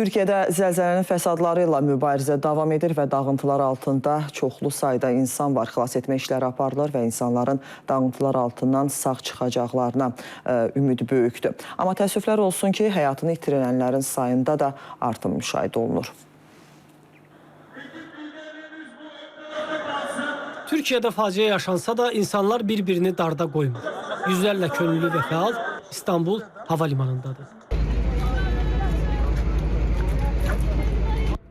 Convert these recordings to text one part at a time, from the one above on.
Türkiyədə zəlzələnin fəsadları ilə mübarizə davam edir və dağıntılar altında çoxlu sayda insan var. Xilas etmə işləri aparılır və insanların dağıntılar altından sağ çıxacaqlarına ə, ümid böyükdür. Amma təəssüflər olsun ki, həyatını itirənlərin sayında da artım müşahidə olunur. Türkiyədə faciə yaşansa da insanlar bir-birini darda qoymur. Yüzlərlə könüllü və fəal İstanbul hava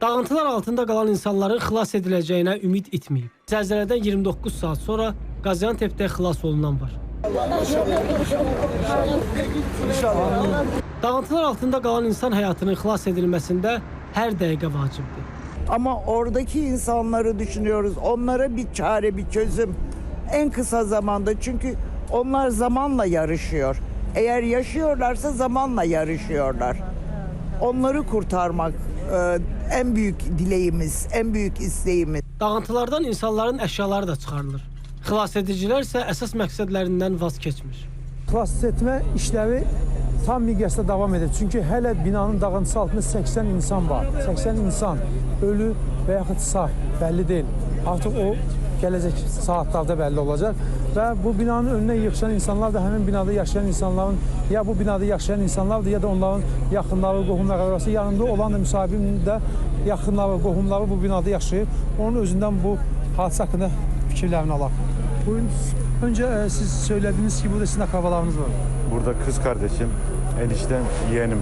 Dağıntılar altında qalan insanların xilas ediləcəyinə ümid itməyib. Zəlzələdən 29 saat sonra Qaziantep'də xilas olunan var. Dağıntılar altında qalan insan həyatının xilas edilməsində hər dəqiqə vacibdir. Ama oradaki insanları düşünüyoruz. Onlara bir çare, bir çözüm. En kısa zamanda çünkü onlar zamanla yarışıyor. Eğer yaşıyorlarsa zamanla yarışıyorlar. Onları kurtarmak en büyük dileğimiz, en büyük isteğimiz. Dağıntılardan insanların əşyaları da çıxarılır. Xilasedicilər isə əsas məqsədlərindən vaz keçmir. xilas etmə işləri tam miqyasda davam edir. Çünki hələ binanın dağıntısı altında 80 insan var. 80 insan ölü və yaxud sağ bəlli deyil. Artıq o gələcək saatlarda bəlli olacaq və bu binanın önünə yığışan insanlar da həmin binada yaşayan insanların ya bu binada yaşayan insanlardır ya da onların yaxınları, qohumları arası yanında olan da müsahibinin də yaxınları, qohumları bu binada yaşayır. Onun özündən bu hadisə haqqında fikirlərini alaq. Buyurun. Önce e, siz söylediniz ki burada sizin akrabalarınız var. Burada kız kardeşim, eniştem, yeğenim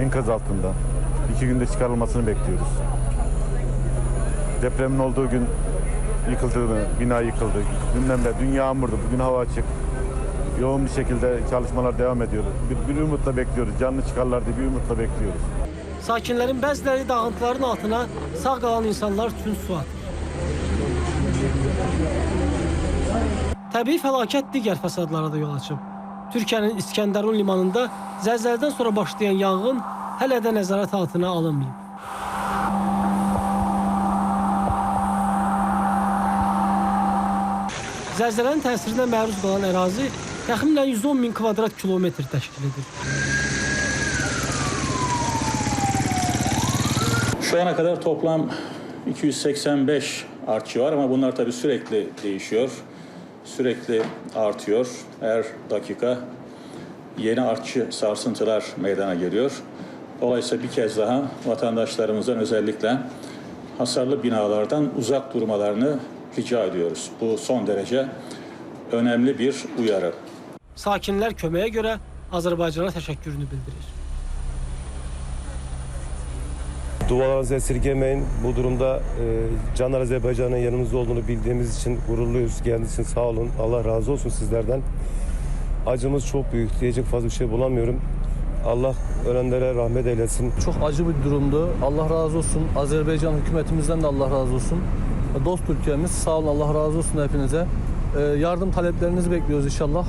enkaz altında. İki günde çıkarılmasını bekliyoruz. Depremin olduğu gün yıkıldığını, bina yıkıldı. Günden de dün yağmurdu, bugün hava açık. Yoğun bir şekilde çalışmalar devam ediyor. Bir, bir umutla bekliyoruz. Canlı çıkarlar diye bir umutla bekliyoruz. Sakinlərin bəziləri dağıntıların altına sağ qalan insanlar üçün su atır. Təbii fəlakət digər fəsadlara da yol açıb. Türkiyənin İskəndərun limanında zəlzələdən sonra başlayan yanğın hələ də nəzarət altına alınmayıb. Zəlzələnin təsirinə məruz qalan ərazi təxminən 110 min kvadrat kilometr təşkil edir. Şu ana kadar toplam 285 artçı var ama bunlar tabii sürekli değişiyor. Sürekli artıyor. Her dakika yeni artçı sarsıntılar meydana geliyor. Dolayısıyla bir kez daha vatandaşlarımızdan özellikle hasarlı binalardan uzak durmalarını rica ediyoruz. Bu son derece önemli bir uyarı. Sakinlər köməyə görə Azərbaycana təşəkkürünü bildirir. Dualarınızı esirgemeyin. Bu durumda e, Canar Azerbaycan'ın yanımızda olduğunu bildiğimiz için gururluyuz. Geldiğiniz için sağ olun. Allah razı olsun sizlerden. Acımız çok büyük. Diyecek fazla bir şey bulamıyorum. Allah ölenlere rahmet eylesin. Çok acı bir durumdu. Allah razı olsun. Azerbaycan hükümetimizden de Allah razı olsun. Dost ülkemiz sağ olun Allah razı olsun hepinize. Ee, yardım taleplerinizi bekliyoruz inşallah.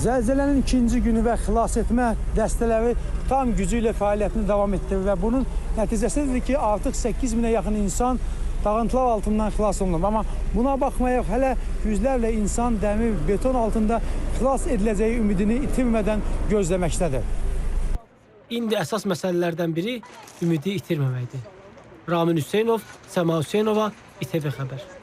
Zəlzələnin ikinci günü və xilas etmə dəstələri tam gücü ilə fəaliyyətini davam etdirir və bunun nəticəsidir ki, artıq 8 minə yaxın insan dağıntılar altından xilas olunub. Amma buna baxmayaraq hələ yüzlərlə insan dəmir, beton altında xilas ediləcəyi ümidini itirmədən gözləməkdədir. İndi əsas məsələlərdən biri ümidi itirməməkdir. Ramin Hüseynov, Səma Hüseynova, İTV Xəbər.